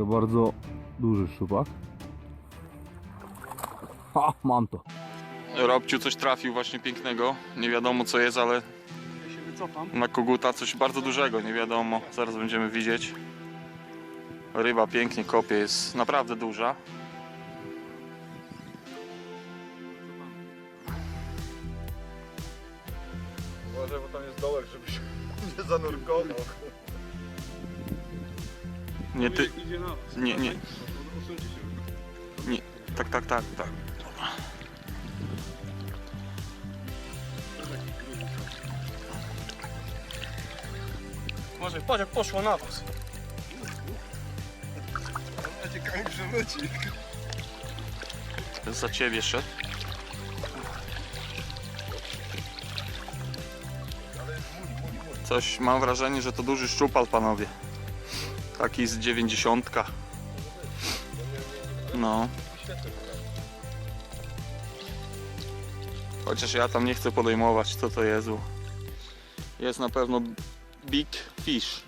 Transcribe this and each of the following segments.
to bardzo duży szczupak. Ha, mam to. Robciu coś trafił właśnie pięknego. Nie wiadomo co jest, ale Ja się wycofam. na koguta coś bardzo dużego, nie wiadomo. Zaraz będziemy widzieć. Ryba pięknie kopie, jest naprawdę duża. Uważaj, bo tam jest dołek, żebyś nie zanurkował. Nie ty. Idzie na was. Nie, nie. Się. Nie. Tak, tak, tak, tak. Może patrz jak poszło na was. Ciekawie przewróci. Za ciebie szedł. Coś mam wrażenie, że to duży szczupal, panowie. Taki z dziewięćdziesiątka. No. Chociaż ja tam nie chcę podejmować, co to jest. Jest na pewno big fish.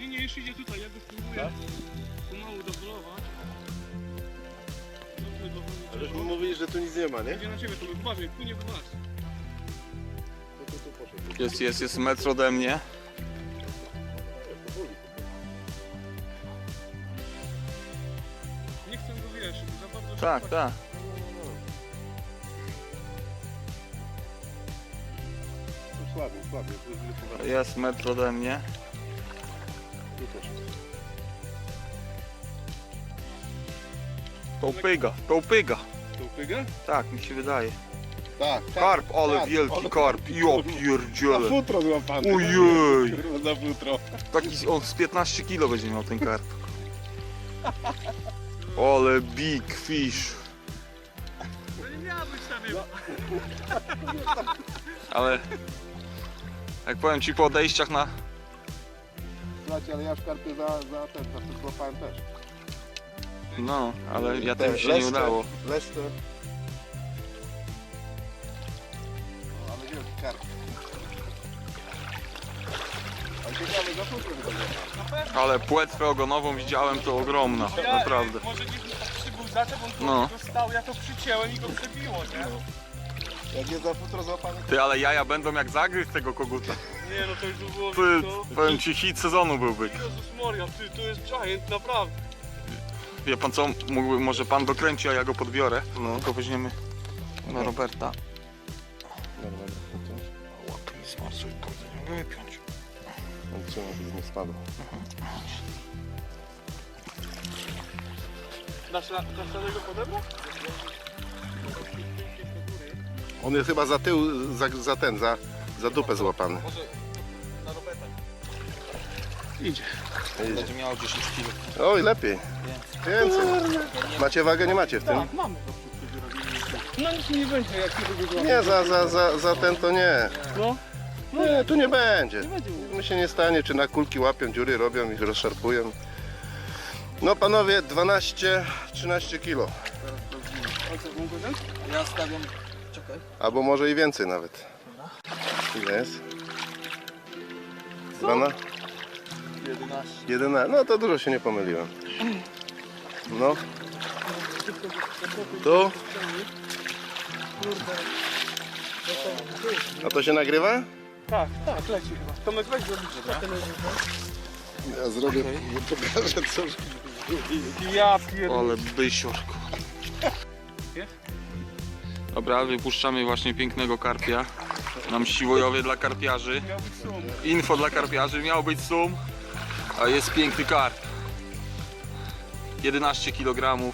Nie, nie, już idzie tutaj, ja go spróbuję pomału doblować. Dobrze go Żeśmy mówili, że tu nic nie ma, nie? Idzie na ciebie, to uważaj, płynie w was. Jest, jest, jest metr ode mnie. Nie chcę go wiesz, za bardzo Tak, tak. Tu słabiej, słabiej. Tu jest. Jest metr ode mnie. Tu poszedł. Kołpyga, kołpyga. Tu pyga? Tak, mi się wydaje. Tak, tak. Karp, ale tak, wielki ale- karp. Ja Na pierdzielę. futro złapany. Ojej. Kurwa, Na futro. Taki on z 15 kilo będzie miał ten karp. Ale big fish. No. Ale jak powiem ci po odejściach na... Słuchajcie, ale ja w karpie za, za ten, za to złapałem też. No, ale ja tym się nie leszcze, udało. Leszcze. Karp. Ale za chyba płetwę ogonową widziałem to ogromna, Ja, naprawdę. Może niech mi tak przybył zaczep, on tu No. no. stał, ja to przycięłem i go przebiło, nie? Jak jest za futro złapany, Ty, ale jaja będą jak zagryz tego koguta. Nie no to już by było Ty, to... powiem ci hit sezonu byłby. Jezus Maria, ty, to jest giant, naprawdę. Wie pan co, mógłby, może pan dokręci, a ja go podbiorę. No, to weźmiemy do Roberta. Dobra, mi smarsuje, kurde, nie mogę wypiąć. On trzyma, żeby nie spadł. Dasz, ra- dasz radę go podebrać? On jest chyba za tył, za, za ten, za, za dupę złapany. Może na Roberta. Idzie. Będzie miało 10 kg. Oj, lepiej. Więcej. Macie wagę, nie macie w tym? Tak, mamy przed robimy. No nic nie będzie, jak się wygląda. Nie, za, za, za, za ten to nie. No, Nie, tu nie będzie. Mi się nie stanie, czy na kulki łapią, dziury robią, ich rozszarpują. No panowie, 12-13 kilo. Ja stawiam, czekaj. Albo może i więcej nawet. Ile jest? 12? 11. 11. No to dużo się nie pomyliłem. No. Tu? A to się nagrywa? Tak, tak, leci chyba. Tomek weź zrobić Ja zrobię, pokażę co. Ja pierdolę. Ale bysiorku. Dobra, wypuszczamy właśnie pięknego karpia. Nam siłojowie dla karpiarzy. Miał być sum. Info dla karpiarzy, miał być sum, a jest piękny karp. 11 kg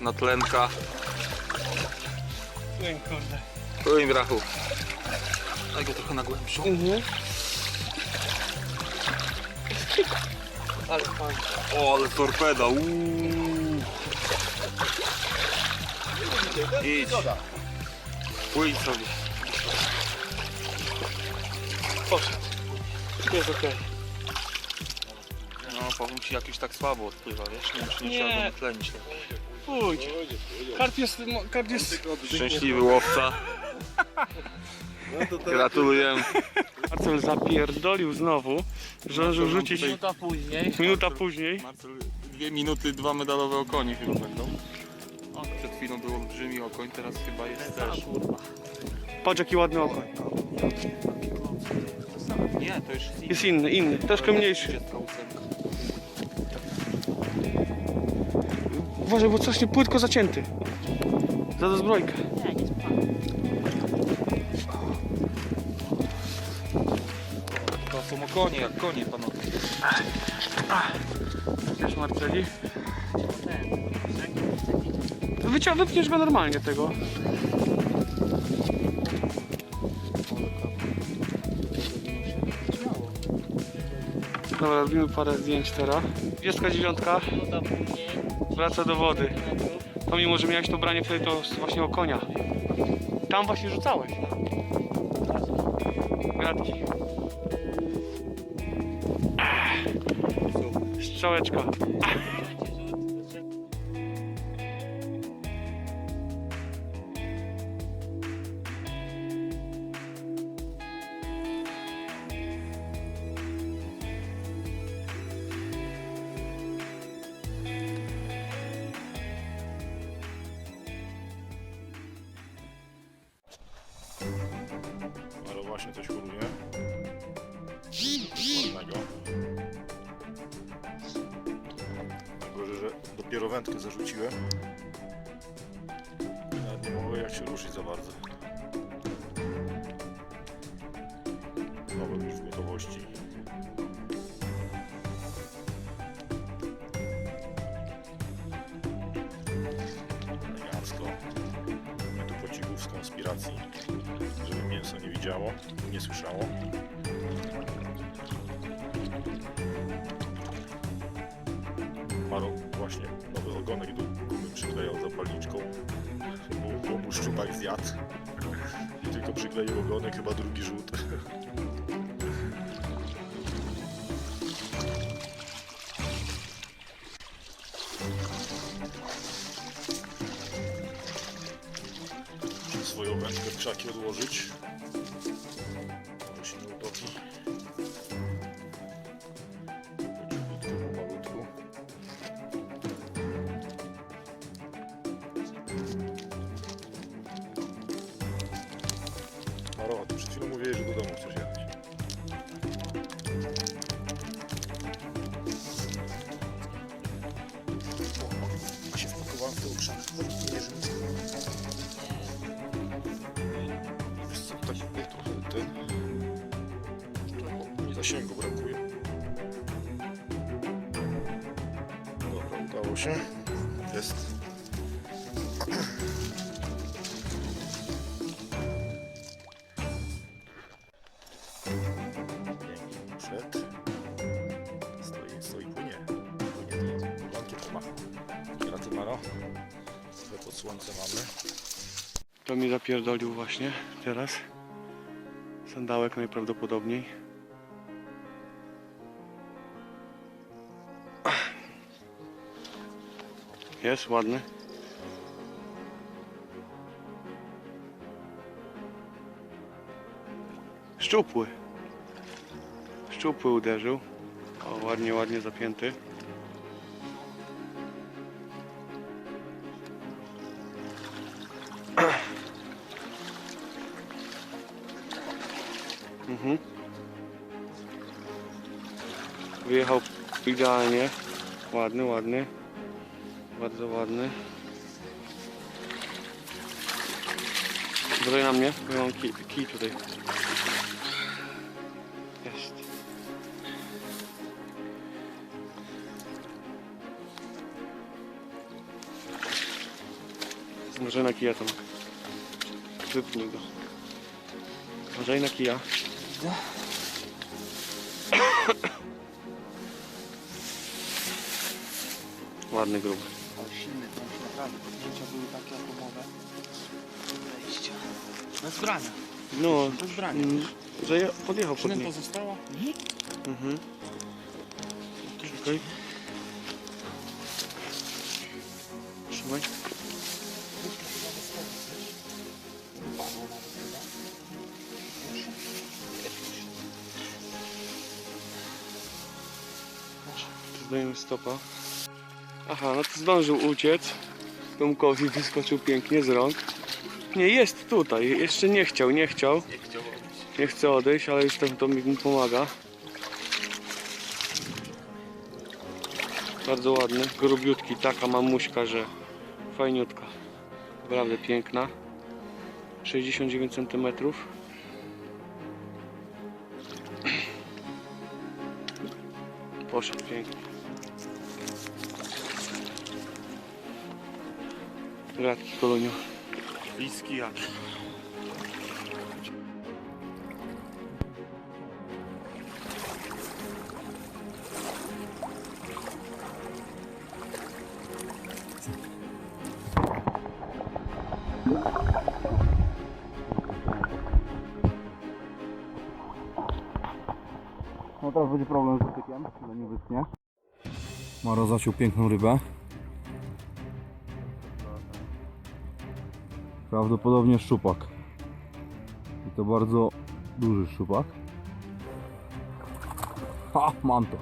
na tlenka. Sum, kurde. Płyń brachu. Daj go trochę na głębszą. Ale fajnie. O, ale torpeda, uuu. Idź. Płyń sobie. Poszedł. Jest okej. No, powiem ci jakiś tak słabo odpływa, wiesz? Nie wiem, czy nie, Nie. trzeba go natlenić. Pójdź. Karp jest, karp jest Szczęśliwy łowca. No to teraz Gratulujemy. Marcel zapierdolił znowu. Zdążył rzucić Minuta później. minuta później. Marcel, dwie minuty, dwa medalowe okonie chyba będą. O, przed chwilą był olbrzymi okoń, teraz chyba jest też. Patrz jaki ładny okoń. Nie, to już jest Jest inny, inny, troszkę mniejszy. 38. Uważaj, bo strasznie płytko zacięty. Za zbrojkę. To są okonie, jak konie panowie. Wiesz Marceli? Ten. Wycia wypniesz go normalnie tego. Dobra, robimy parę zdjęć teraz. 29 Minuta później. wraca do wody. To mimo, że miałeś to branie wtedy to z- właśnie o konia. Tam właśnie rzucałeś. Gratki. Strzałeczka. Ale właśnie coś choruje. Wędkę zarzuciłem. Nawet nie mogę jak się ruszyć za bardzo. Nowe już w gotowości. Elegancko. My tu po cichu z konspiracji żeby mięso nie widziało, nie słyszało. Zjadł. Tylko przykleił ogonek, chyba drugi rzut. Swoją wędkę w krzaki odłożyć. W ten krzak. Nie, że Wiesz co, tak jak trochę ten... Zasięgu brakuje. Dobra, udało się. Słońce mamy. To mi zapierdolił właśnie teraz. Sandałek najprawdopodobniej. Jest ładny. Szczupły. Szczupły uderzył. O, ładnie, ładnie zapięty. Idealnie. Ładny, ładny. Bardzo ładny. Dodaj na mnie, bo ja mam kij, kij tutaj. Jest. Może na kija tam. Wypnij go. Może na kija. ładny grób. Ale silny bądź naprawdę. Zdjęcia były takie atomowe. Wejścia. Bez brania. No, Bez brania. Mm, że ja podjechał pod Szynę nim. pozostała? Mhm. Mhm. Czekaj. Trzymaj. Zdajemy stopa. Aha, no to zdążył uciec. Tomkowi wyskoczył pięknie z rąk. Nie, jest tutaj. Jeszcze nie chciał, nie chciał. Nie chce odejść, ale już tam to mi mu pomaga. Bardzo ładny, grubiutki, taka mamuśka, że fajniutka. Naprawdę piękna. 69 cm. Poszedł pięknie. Gratki kolonio. Bliski jak. No teraz będzie problem z dotykiem, ale nie wytnie. Maro zaciął piękną rybę. Prawdopodobnie szczupak. I to bardzo duży szczupak. Ha, mam to.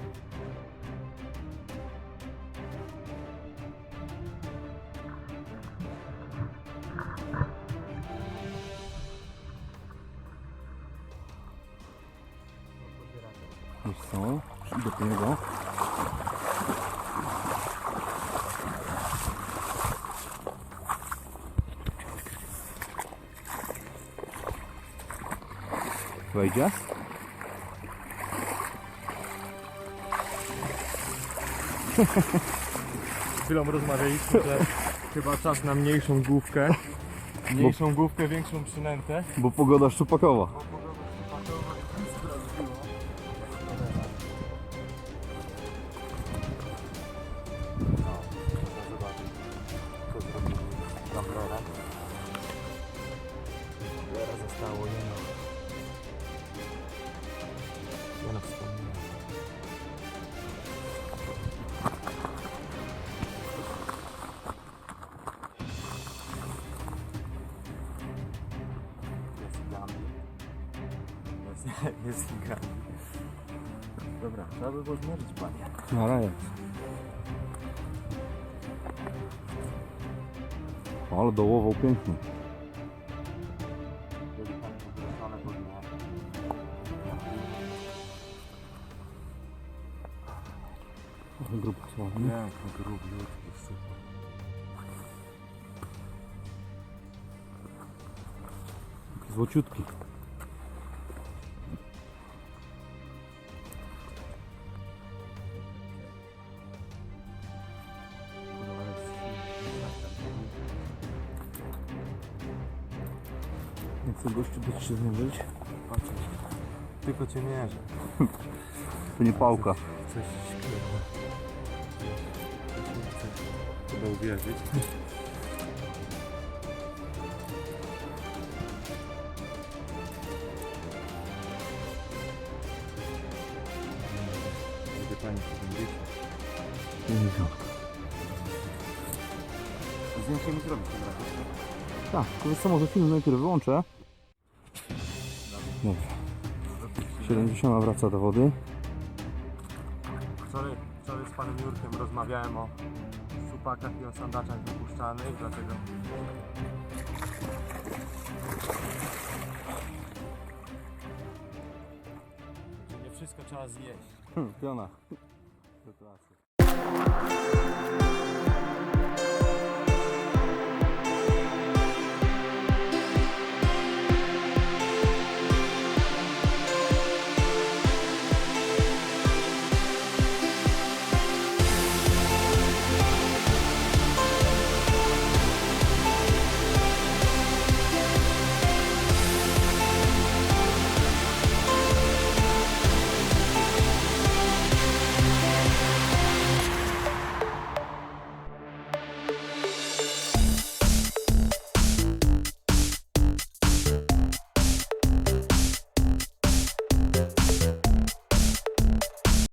Wiesz co? Idę niego. Wejdzie? chwilą rozmawialiśmy, że chyba czas na mniejszą główkę. Mniejszą główkę, większą przynętę. Bo pogoda szczupakowa. Jest, jest gami. Dobra, trzeba by było zmierzyć panie. Na raję. Ale dołował pięknie. Grupa sławny. Piękny, grubiutki, super. Złociutki. Gościu do ciebie zmierzyć. Tylko cię mierzę. To nie pałka. Coś śpiewa. Trzeba uwierzyć. Gdzie pani 70? 50. Zdjęcie mi zrobić tym razem. Tak, to wiesz co, może film najpierw wyłączę. Dobra. 70 wraca do wody. Wczoraj, wczoraj z panem Jurkiem rozmawiałem o supakach i o sandaczach wypuszczanych, dlatego nie wszystko trzeba zjeść. Piona. Gratulacje.